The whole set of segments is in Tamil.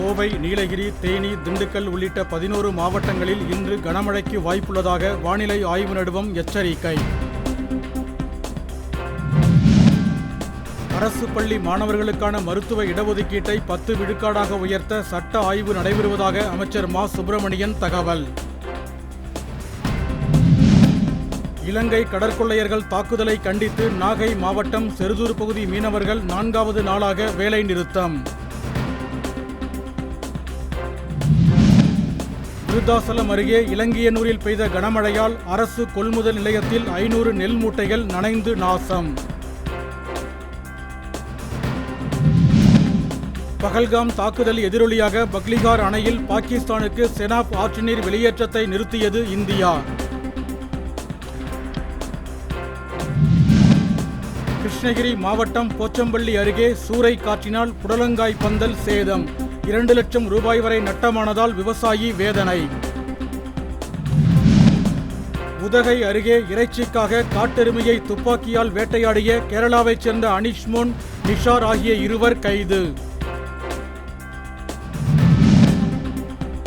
கோவை நீலகிரி தேனி திண்டுக்கல் உள்ளிட்ட பதினோரு மாவட்டங்களில் இன்று கனமழைக்கு வாய்ப்புள்ளதாக வானிலை ஆய்வு நடுவம் எச்சரிக்கை. அரசு பள்ளி மாணவர்களுக்கான மருத்துவ இடஒதுக்கீட்டை பத்து விழுக்காடாக உயர்த்த சட்ட ஆய்வு நடைபெறுவதாக அமைச்சர் மா. சுப்பிரமணியன் தகவல். இலங்கை கடற்கொள்ளையர்கள் தாக்குதலை கண்டித்து நாகை மாவட்டம் செருதூர் பகுதி மீனவர்கள் நான்காவது நாளாக வேலை நிறுத்தம் விருத்தாசலம் அருகே இலங்கையனூரில் பெய்த கனமழையால் அரசு கொள்முதல் நிலையத்தில் ஐநூறு நெல் மூட்டைகள் நனைந்து நாசம். பகல்காம் தாக்குதல் எதிரொலியாக பக்லிகார் அணையில் பாகிஸ்தானுக்கு செனாப் ஆற்று நீர் வெளியேற்றத்தை நிறுத்தியது இந்தியா. கிருஷ்ணகிரி மாவட்டம் போச்சம்பள்ளி அருகே சூறை காற்றினால் புடலங்காய் பந்தல் சேதம். இரண்டு லட்சம் ரூபாய் வரை நட்டமானதால் விவசாயி வேதனை. உதகை அருகே இறைச்சிக்காக காட்டெருமையை துப்பாக்கியால் வேட்டையாடிய கேரளாவைச் சேர்ந்த அனிஷ்மோன் நிஷார் ஆகிய இருவர் கைது.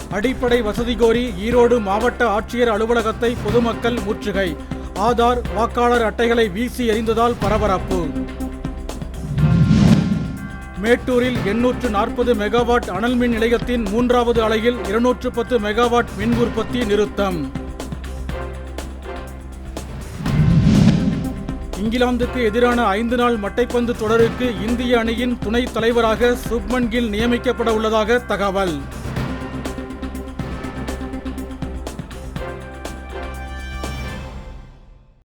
அடிப்படை வசதி கோரி ஈரோடு மாவட்ட ஆட்சியர் அலுவலகத்தை பொதுமக்கள் முற்றுகை. ஆதார் வாக்காளர் அட்டைகளை வீசி எறிந்ததால் பரபரப்பு. மேட்டூரில் எண்ணூற்று நாற்பது மெகாவாட் அனல் மின் நிலையத்தின் மூன்றாவது அலையில் இருநூற்று பத்து மெகாவாட் மின் உற்பத்தி நிறுத்தம். இங்கிலாந்துக்கு எதிரான ஐந்து நாள் மட்டைப்பந்து தொடருக்கு இந்திய அணியின் துணைத் தலைவராக சுப்மன் கில் நியமிக்கப்பட உள்ளதாக தகவல்.